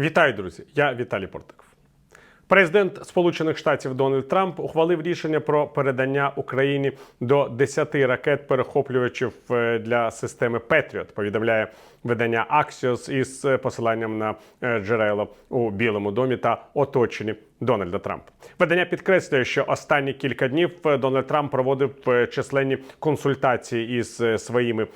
Вітаю, друзі! Я Віталій Портиков. Президент Сполучених Штатів Дональд Трамп ухвалив рішення про передання Україні до 10 ракет перехоплювачів е, для системи Петріот. Повідомляє видання Axios із е, посиланням на е, джерела у Білому домі та оточенні Дональда Трампа. Видання підкреслює, що останні кілька днів Дональд Трамп проводив численні консультації із своїми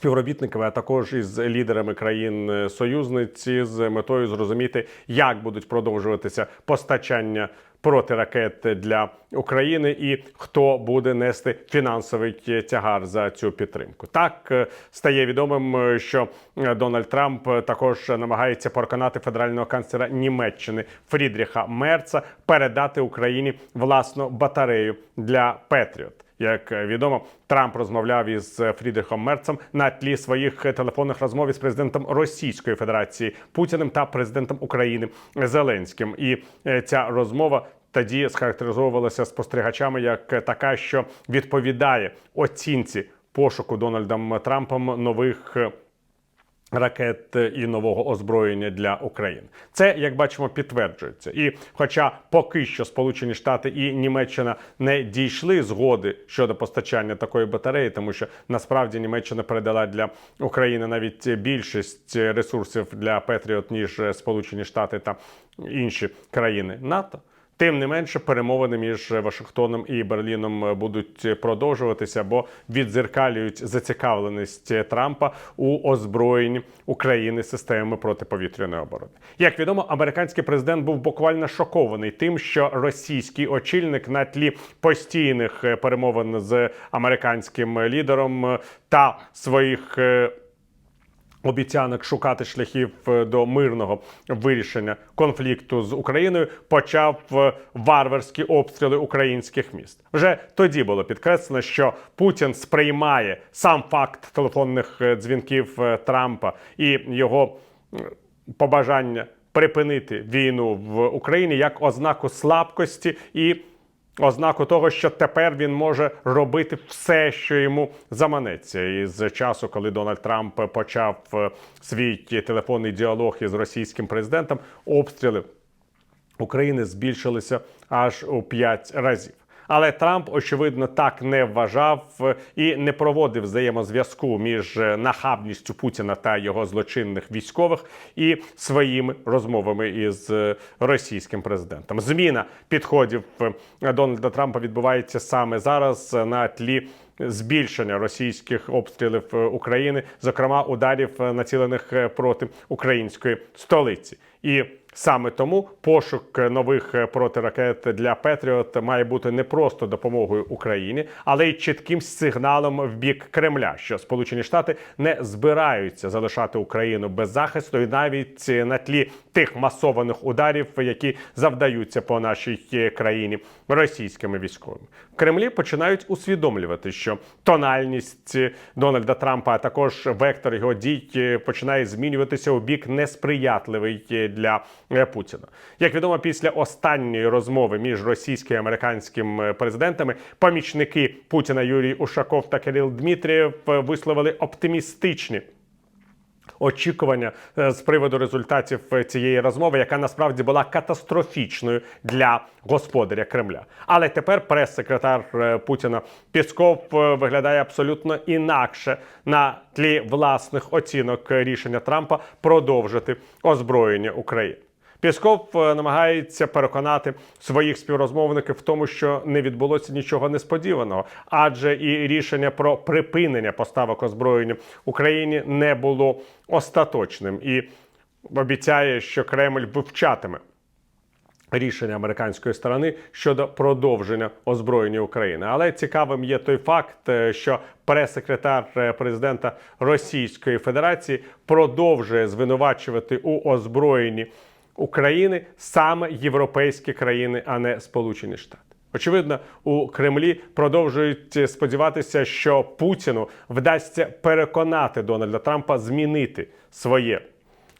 співробітниками, а також із лідерами країн е, союзниці з метою зрозуміти, як будуть продовжуватися постачання протиракет для України і хто буде нести фінансовий тягар за цю підтримку. Так е, стає відомим, е, що Дональд Трамп також намагається переконати федерального канцлера Німеччини Фрідріха Мерца передати Україні власну батарею для Петріот. Як відомо, Трамп розмовляв із Фрідрихом Мерцем на тлі своїх телефонних розмов із президентом Російської Федерації Путіним та президентом України Зеленським. І е, ця розмова тоді схарактеризовувалася спостерігачами як така, що відповідає оцінці пошуку Дональдом Трампом нових. Ракет і нового озброєння для України це як бачимо підтверджується. І, хоча поки що Сполучені Штати і Німеччина не дійшли згоди щодо постачання такої батареї, тому що насправді Німеччина передала для України навіть більшість ресурсів для Петріот ніж Сполучені Штати та інші країни НАТО. Тим не менше, перемовини між Вашингтоном і Берліном будуть продовжуватися, бо відзеркалюють зацікавленість Трампа у озброєнні України системами протиповітряної оборони. Як відомо, американський президент був буквально шокований тим, що російський очільник на тлі постійних перемовин з американським лідером та своїх. Обіцянок шукати шляхів е, до мирного вирішення конфлікту з Україною почав е, варварські обстріли українських міст. Вже тоді було підкреслено, що Путін сприймає сам факт телефонних е, дзвінків Трампа і його побажання припинити війну в Україні як ознаку слабкості і ознаку того, що тепер він може робити все, що йому заманеться. І з часу, коли Дональд Трамп почав е, свій телефонний діалог із російським президентом, обстріли України збільшилися аж у 5 разів. Але Трамп, очевидно, так не вважав е, і не проводив взаємозв'язку між е, нахабністю Путіна та його злочинних військових і своїми розмовами із е, російським президентом. Зміна підходів Дональда Трампа відбувається саме зараз на тлі збільшення російських обстрілів України, зокрема ударів націлених проти української столиці. І саме тому пошук нових е, протиракет для Петріот має бути не просто допомогою Україні, але й чітким сигналом в бік Кремля, що Сполучені Штати не збираються залишати Україну без захисту, і навіть е, на тлі тих масованих ударів, які завдаються по нашій е, країні російськими військовими. Кремлі починають усвідомлювати, що тональність Дональда Трампа, а також вектор його дій починає змінюватися у бік несприятливий для Путіна. Як відомо, після останньої розмови між російським і американським е, президентами помічники Путіна Юрій Ушаков та Кирил Дмитрієв е, висловили оптимістичні очікування е, з приводу результатів е, цієї розмови, яка насправді була катастрофічною для господаря Кремля. Але тепер прес-секретар е, Путіна Пісков е, виглядає абсолютно інакше на тлі власних оцінок е, рішення Трампа продовжити озброєння України. Пісков е, намагається переконати своїх співрозмовників в тому, що не відбулося нічого несподіваного, адже і рішення про припинення поставок озброєння Україні не було остаточним і обіцяє, що Кремль вивчатиме рішення американської сторони щодо продовження озброєння України. Але цікавим є той факт, е, що прес-секретар е, президента Російської Федерації продовжує звинувачувати у озброєнні України саме європейські країни, а не Сполучені Штати. Очевидно, у Кремлі продовжують сподіватися, що Путіну вдасться переконати Дональда Трампа змінити своє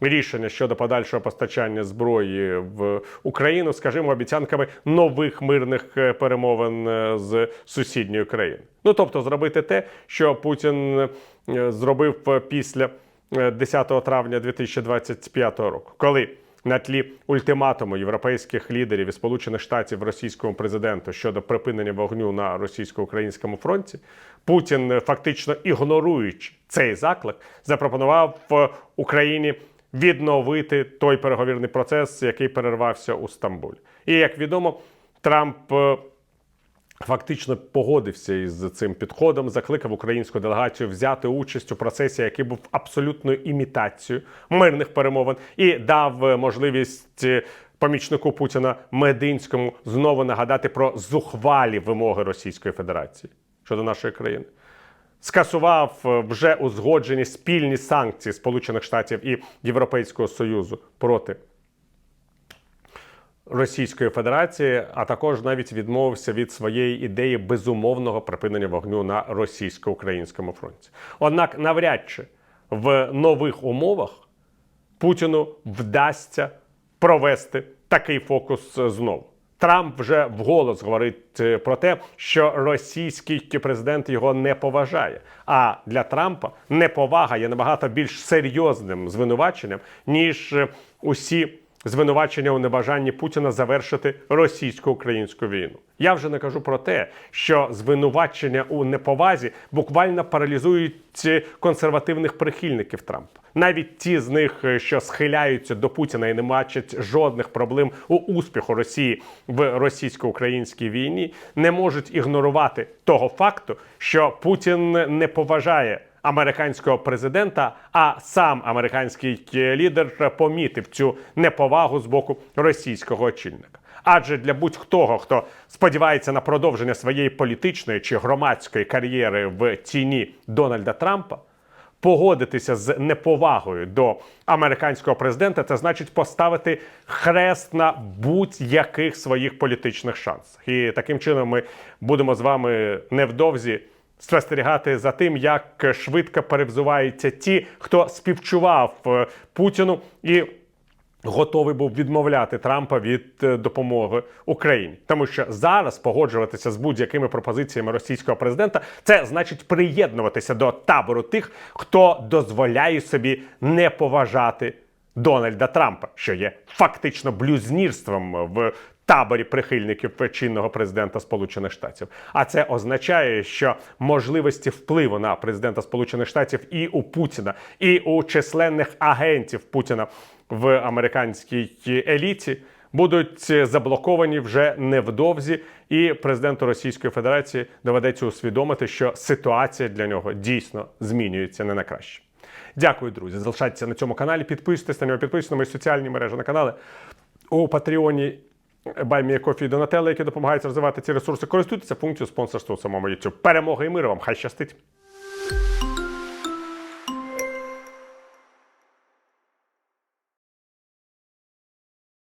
рішення щодо подальшого постачання зброї в Україну, скажімо, обіцянками нових мирних е, перемовин е, з сусідньою країною. Ну тобто, зробити те, що Путін е, зробив після е, 10 травня 2025 року, коли на тлі ультиматуму європейських лідерів і Сполучених Штатів російському президенту щодо припинення вогню на російсько-українському фронті, Путін, е, фактично ігноруючи цей заклик, запропонував в Україні відновити той переговірний процес, який перервався у Стамбулі. І як відомо, Трамп. Фактично погодився із цим підходом, закликав українську делегацію взяти участь у процесі, який був абсолютною імітацією мирних перемовин, і дав е, можливість е, помічнику Путіна Мединському знову нагадати про зухвалі вимоги Російської Федерації щодо нашої країни. Скасував е, вже узгоджені спільні санкції Сполучених Штатів і Європейського Союзу проти Російської Федерації, а також навіть відмовився від своєї ідеї безумовного припинення вогню на російсько-українському фронті. Однак, навряд чи в нових умовах Путіну вдасться провести такий фокус знову. Трамп вже вголос говорить е, про те, що російський президент його не поважає. А для Трампа неповага є набагато більш серйозним звинуваченням, ніж е, усі звинувачення у небажанні Путіна завершити російсько-українську війну. Я вже не кажу про те, що звинувачення у неповазі буквально паралізують консервативних прихильників Трампа. Навіть ті з них, що схиляються до Путіна і не бачать жодних проблем у успіху Росії в російсько-українській війні, не можуть ігнорувати того факту, що Путін не поважає американського президента, а сам американський лідер помітив цю неповагу з боку російського очільника. Адже для будь-хто, хто сподівається на продовження своєї політичної чи громадської кар'єри в тіні Дональда Трампа, погодитися з неповагою до американського президента, це значить поставити хрест на будь-яких своїх політичних шансах. І таким чином ми будемо з вами невдовзі спостерігати за тим, як швидко перевзуваються ті, хто співчував е, Путіну і. Готовий був відмовляти Трампа від е, допомоги Україні, тому що зараз погоджуватися з будь-якими пропозиціями російського президента це значить приєднуватися до табору тих, хто дозволяє собі не поважати Дональда Трампа, що є фактично блюзнірством в таборі прихильників чинного президента Сполучених Штатів. А це означає, що можливості впливу на президента Сполучених Штатів і у Путіна, і у численних агентів Путіна в американській еліті будуть заблоковані вже невдовзі, і президенту Російської Федерації доведеться усвідомити, що ситуація для нього дійсно змінюється не на краще. Дякую, друзі. Залишайтеся на цьому каналі. Підписуйтесь на нього, підписуйтесь на мої соціальні мережі на канали у Патреоні. Баймія Кофі і Донателло, які допомагають розвивати ці ресурси, користуйтеся функцією спонсорства у самому YouTube. Перемоги і миру вам! Хай щастить!